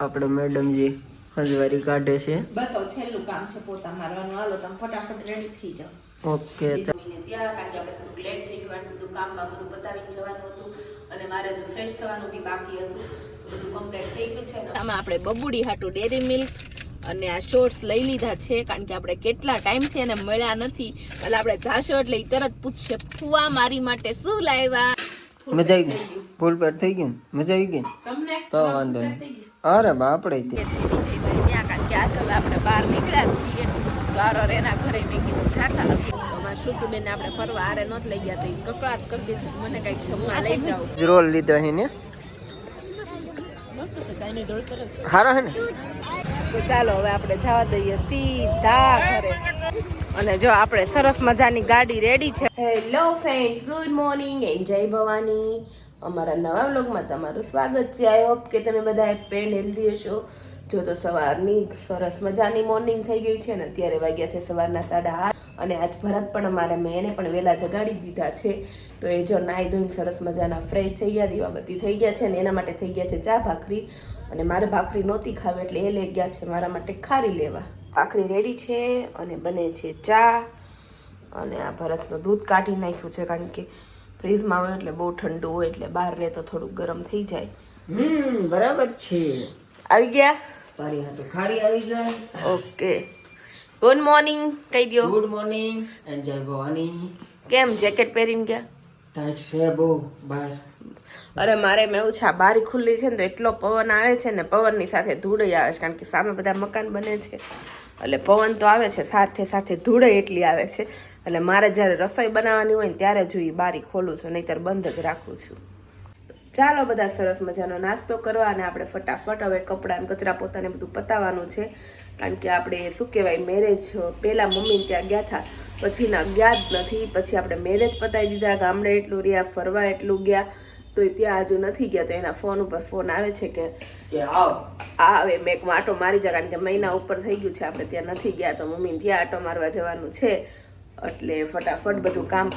આપણે મેડમજી હંજવારી કાઢે છે. બસ છેલ્લું કામ છે પોતા મારવાનું. હાલો તમે ફટાફટ રેડી થઈ જાઓ. ઓકે ચાલો. ત્યાં કારણ કે આપણે થોડુંક લેટ થઈ ગયું બધું કામમાં બધું પતાવીને જવાનું હતું. અને મારે જો ફ્રેશ થવાનું બી બાકી હતું. બધું કમ્પ્લીટ થઈ ગયું છે. આમાં આપણે બબુડી હાટું ડેરી મિલ્ક અને આ શોર્ટ્સ લઈ લીધા છે કારણ કે આપણે કેટલા ટાઈમથી એને મળ્યા નથી. એટલે આપણે જાશો એટલે તરત પૂછશે ફુવા મારી માટે શું લાવ્યા મજા આવી ગઈ? ફૂલ પેટ થઈ ગયું મજા આવી ગઈ? તમને તો વાંધો નહીં. અરે બાપડે તે. વિજયભાઈ ત્યાં કારણ કે આજે હવે આપણે બહાર નીકળ્યા છીએ. તો આરો એના ઘરે મેં કીધું જાતા અમારા શુદ્ધબેન આપણે ફરવા આરે નહોત લઈ ગયા તો એ કકડાટ કરી દીધું. મને કંઈક જમવા લઈ જાઓ. જ રોલ લીધા ને? હારા હે ને? તો ચાલો હવે આપણે જવા દઈએ સીધા ઘરે. અને જો આપણે સરસ મજાની ગાડી રેડી છે. Hello friend good morning and જય ભવાની. અમારા નવા વ્લોગમાં તમારું સ્વાગત છે. આઈ હોપ કે તમે બધા પેન હેલ્ધી હશો. જો તો સવારની સરસ મજાની મોર્નિંગ થઈ ગઈ છે ને અત્યારે વાગ્યા છે સવારના સાડા આઠ અને આજ ભરત પણ અમારે મેં એને પણ વહેલા જગાડી દીધા છે. તો એ જો નાહી ધોઈને સરસ મજાના ફ્રેશ થઈ ગયા, દીવાબત્તી થઈ ગયા છે ને એના માટે થઈ ગયા છે ચા ભાખરી. અને મારે ભાખરી નહોતી ખાવી એટલે એ લઈ ગયા છે મારા માટે ખારી લેવા. ભાખરી રેડી છે અને બને છે ચા. અને આ ભરતનું દૂધ કાઢી નાખ્યું છે કારણ કે ફ્રીજમાં આવે એટલે બહુ ઠંડુ હોય એટલે બહાર રહે તો થોડુંક ગરમ થઈ જાય. હમ બરાબર છે. આવી ગયા? તારી હાટુ ખારી આવી જાય. ઓકે. ગુડ મોર્નિંગ કહી દો ગુડ મોર્નિંગ એન્ડ જય ભવાની. કેમ જેકેટ પહેરીને ગયા? ટાઈટ છે બહુ બહાર. અરે મારે મેં એવું છે આ બારી ખુલ્લી છે ને તો એટલો પવન આવે છે ને પવનની સાથે ધૂળ આવે છે કારણ કે સામે બધા મકાન બને છે. એટલે પવન તો આવે છે સાથે સાથે ધૂળ એટલી આવે છે. એટલે મારે જ્યારે રસોઈ બનાવવાની હોય ને ત્યારે જ હું બારી ખોલું છું નહીંતર બંધ જ રાખું છું. ચાલો બધા સરસ મજાનો નાસ્તો કરવા અને આપણે ફટાફટ હવે કપડાં ને કચરા પોતાને બધું પતાવવાનું છે. કારણ કે આપણે શું કહેવાય મેરેજ પહેલાં મમ્મી ત્યાં ગયા હતા પછીના ગયા જ નથી. પછી આપણે મેરેજ પતાવી દીધા ગામડે એટલું રહ્યા ફરવા એટલું ગયા તો એ ત્યાં હજુ નથી ગયા. તો એના ફોન ઉપર ફોન આવે છે કે આવે. મેં એક માટો મારી જા કારણ કે મહિના ઉપર થઈ ગયું છે આપણે ત્યાં નથી ગયા. તો મમ્મીને ત્યાં આટો મારવા જવાનું છે. એટલે ફટાફટ બધું કામ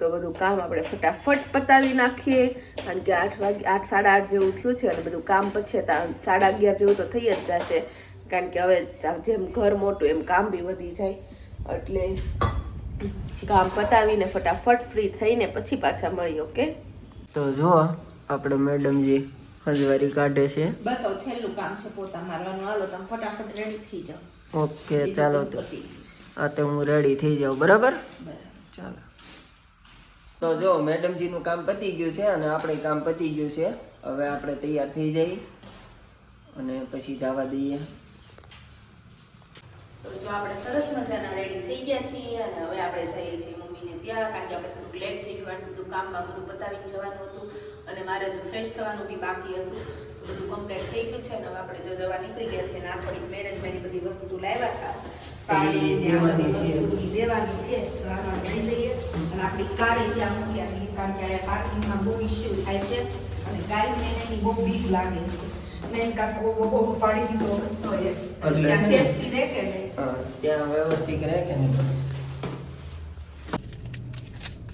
તો બધું કામ આપણે ફટાફટ પતાવી નાખીએ. કારણ કે આઠ વાગે આઠ સાડા આઠ જેવું થયું છે અને બધું કામ પછી સાડા અગિયાર જેવું તો થઈ જ જશે. કારણ કે હવે જેમ ઘર મોટું એમ કામ બી વધી જાય. એટલે કામ પતાવીને ફટાફટ ફ્રી થઈને પછી પાછા મળીએ ઓકે તો જુઓ આપણે મેડમજી હજવારી કાઢે છે. બસ છેલ્લું કામ છે પોતા મારવાનું હાલો તમે ફટાફટ રેડી થઈ જાઓ. ઓકે ચાલો તો. આ તો હું રેડી થઈ જાઉં, બરાબર? ચાલો. તો જો, મેડમજીનું કામ પતી ગયું છે અને આપણે કામ પતી ગયું છે. હવે આપણે તૈયાર થઈ જઈએ અને પછી જવા દઈએ. તો જો આપણે સરસ મજાના રેડી થઈ ગયા છીએ અને હવે આપણે જઈએ છીએ મમ્મીને ત્યાં, કારણ કે આપણે થોડુંક લેટ થઈ ગયું હતું કામમાં બધું પતાવીને જવાનું હતું અને મારે જો ફ્રેશ થવાનું બી બાકી હતું. બધું કમ્પ્લીટ થઈ ગયું છે હવે આપણે જો જવા નીકળી ગયા છે ના થોડીક મેરેજમેન્ટની બધી વસ્તુ લાવ્યા હતા. સાડી ને આ બધી વસ્તુ દેવાની છે. તો આમાં લઈ લઈએ. અને આપણી કારે ત્યાં મૂકી આપી કારણ કે આ પાર્કિંગમાં બહુ ઇશ્યુ થાય છે. અને ગાડી એને એની બહુ બીક લાગે છે. મેં કાકો બહુ પાડી દીધો હતો એ એટલે ને? સેફટી રહે કે નહીં? ત્યાં વ્યવસ્થિત રહે કે નહીં?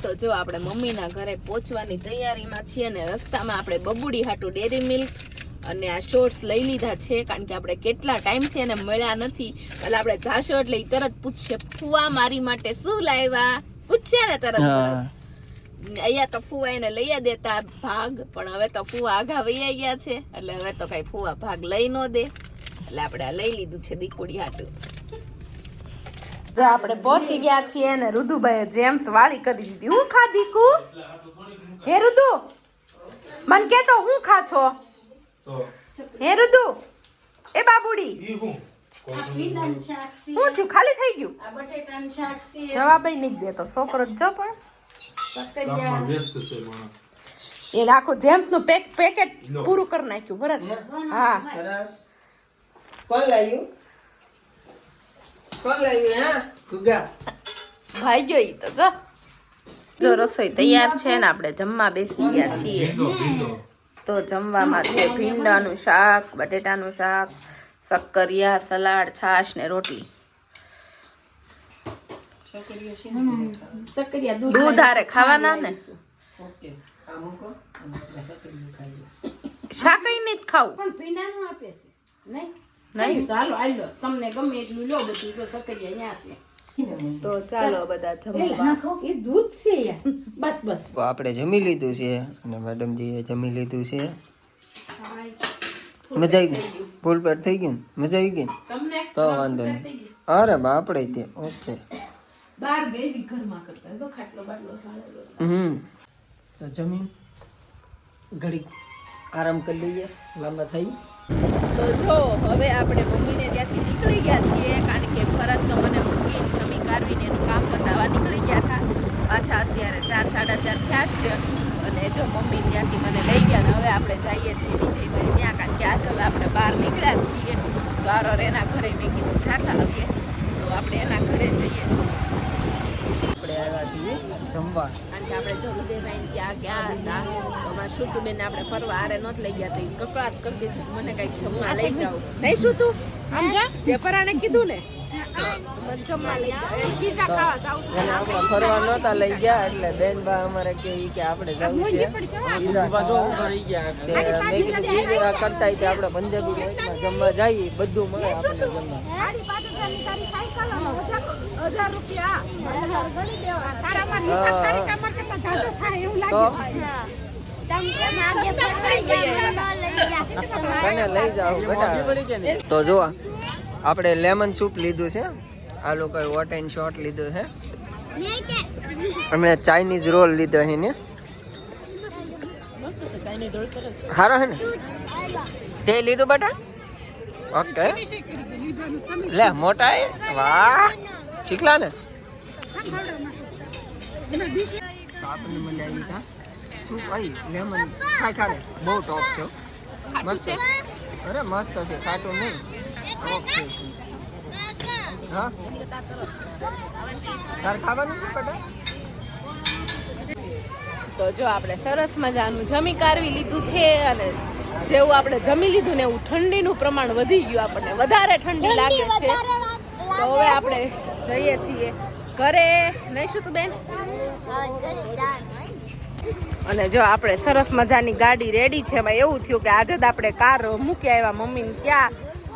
તો જો આપણે મમ્મીના ઘરે પહોંચવાની તૈયારીમાં છીએ ને રસ્તામાં આપણે બબુડી હાટુ ડેરી મિલ્ક અને આ શોર્ટ્સ લઈ લીધા છે કારણ કે આપણે કેટલા ટાઈમથી એને મળ્યા નથી. એટલે આપણે જાશો એટલે તરત પૂછશે ફુવા મારી માટે શું લાવ્યા પૂછશે ને તરત તરત. અહીંયા તો ફુવા એને લઈ દેતા ભાગ પણ હવે તો ફુવા આઘા વૈયા ગયા છે એટલે હવે તો કઈ ફુવા ભાગ લઈ ન દે. એટલે આપણે આ લઈ લીધું છે દીકુડી હાટું. જો આપણે પહોંચી ગયા છીએ અને રુદુભાઈ જેમ્સ વાળી કરી દીધી. હું ખા દીકુ? હે રુદુ? મને કે તો હું ખા છો? હે રુદુ એ બાબુડી. હું? છું ખાલી થઈ ગયું? જવાબ નહીં દેતો. છોકરો જ પણ. એ રાખો જેમ્સનું પેક પેકેટ પૂરું કરી નાખ્યું બરાબર હા? સરસ. કોણ લાવ્યું કોણ લાવ્યું હા? ગુગા ભાઈ ગયો ઈ તો જો. જો રસોઈ તૈયાર છે ને આપણે જમવા બેસી ગયા છીએ. તો જમવામાં છે ભીંડાનું શાક બટેટાનું શાક શક્કરિયા સલાડ છાશ ને રોટલી. દૂધ હારે ખાવાના ને? શાક નથી ખાવું. પણ પીંડાનું આપે છે. નહીં? નહીં? હાલો તમને ગમે એટલું લો બધું તો સકરિયા અહીંયા છે. તો ચાલો બધા જમી જમવા નાખો એ દૂધ છે બસ બસ. આપણે જમી લીધું છે અને મેડમજીએ જમી લીધું છે. મજા આવી ગઈ? ફૂલ પેટ થઈ ગયું? ને? મજા આવી ગઈ? તો વાંધો નહીં. અરે બાપડે તે ઓકે. બાર બેબી ઘરમાં કરતા જો ખાટલો બાટલો સાળેલો. હમ. તો જમીન ઘડીક આરામ કરી લઈએ. લાંબા થઈ. તો જો હવે આપણે મમ્મીને ત્યાંથી નીકળી ગયા છીએ કારણ કે ભરત તો મને કાઢવીને એનું કામ પતાવવા નીકળી ગયા હતા. પાછા અત્યારે ચાર સાડા ચાર થયા છે અને જો મમ્મી ત્યાંથી મને લઈ ગયા ને હવે આપણે જઈએ છીએ વિજયભાઈ ત્યાં કારણ કે આજે હવે આપણે બહાર નીકળ્યા છીએ. તો આરોર એના ઘરે મેં કીધું જાતા આવીએ. તો આપણે એના ઘરે જઈએ છીએ. આપણે આવ્યા છીએ જમવા. કારણ કે આપણે જો વિજયભાઈ ક્યાં ગયા હતા તો અમારા બેન આપણે ફરવા આરે નહોત લઈ ગયા તો એ કરી દીધી મને કંઈક જમવા લઈ જાવ નહીં શુતુ આમ જા. પરાણે કીધું ને? ફરવા નહોતા લઈ ગયા એટલે બેન બા અમારે કે આપણે જવું છે મેં કીધું પીઝા કરતા આપણે પંજાબી જમવા જઈએ બધું મળે આપણે જમવા તો જોવા આપણે લેમન સૂપ લીધું છે. આ લોકોએ વોટ એન્ડ શોટ લીધું છે. અમે ચાઇનીઝ રોલ લીધો છે ને. સારો છે ને? તે લીધું બેટા? ઓકે. લે, મોટા વાહ! ચીકલા ને? આવી લેમન બહુ ટોપ છે. મસ્ત અરે, મસ્ત છે, ખાટું નહીં. ટોપ હા તાર ખાવાનું છે બેટા તો જો આપણે સરસ મજાનું જમી કારવી લીધું છે અને જેવું આપણે જમી લીધું ને એવું ઠંડીનું પ્રમાણ વધી ગયું આપણને વધારે ઠંડી લાગે છે. તો હવે આપણે જઈએ છીએ ઘરે. નહીં શું તું બેન? અને જો આપણે સરસ મજાની ગાડી રેડી છે એમાં એવું થયું કે આજે જ આપણે કાર મૂકી આવ્યા મમ્મીને ત્યાં.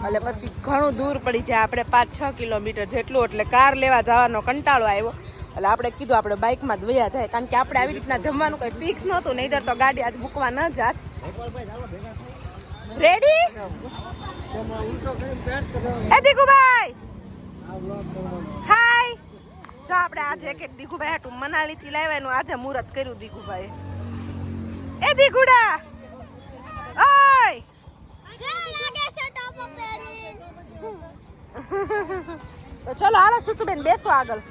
એટલે પછી ઘણું દૂર પડી જાય, આપણે પાંચ છ કિલોમીટર જેટલું, એટલે કાર લેવા જવાનો કંટાળો આવ્યો. એટલે આપણે કીધું આપણે બાઇકમાં જ વયા જાય, કારણ કે આપણે આવી રીતના જમવાનું કંઈ ફિક્સ નહોતું નહીં તો ગાડી આજ મૂકવા ન જાત. રેડી એ દીકુભાઈ! હાય જો આપણે આજે કે એક દીકુભાઈ હાટું મનાલી થી લાવ્યાનું આજે મુહૂર્ત કર્યું દીકુભાઈ એ દીકુડા ઓય તો ચલો હાલો સુતુબેન બેસો આગળ.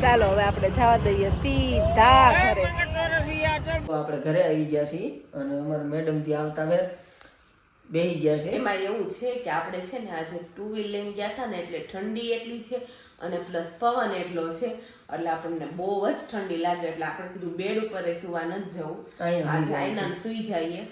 ચાલો, હવે આપણે જવા દઈએ સીધા ઘરે. આપણે ઘરે આવી ગયા છીએ અને અમારા મેડમથી આવતા વેત બેહી ગયા છે. એમાં એવું છે કે આપણે છે ને આજે ટુ વ્હીલ લઈને ગયા હતા ને એટલે ઠંડી એટલી છે અને પ્લસ પવન એટલો છે. એટલે આપણને બહુ જ ઠંડી લાગે એટલે આપણે કીધું બેડ ઉપર સુવા નથી જવું. આજે આઈના સુઈ જઈએ.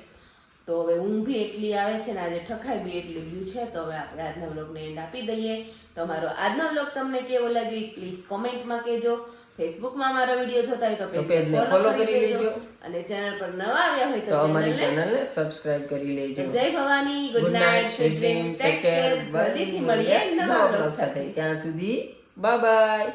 તો હવે ઊંઘ બી એટલી આવે છે ને આજે ઠખાઈ બી એટલું ગયું છે. તો હવે આપણે આજના બ્લોગને એન્ડ આપી દઈએ. તમારો આજનો બ્લોગ તમને કેવો લાગ્યો પ્લીઝ કોમેન્ટમાં કહેજો. ફેસબુકમાં અમારો વીડિયો જોતા હોય તો તો page ને page ને follow follow કરી લેજો. અને ચેનલ પર નવા આવ્યા હોય તો અમારી ચેનલને સબસ્ક્રાઇબ કરી લેજો. જય Bhavani good night sweet dreams take care જલ્દીથી મળીએ નવા બ્લોગ સાથે. ત્યાં સુધી બાય બાય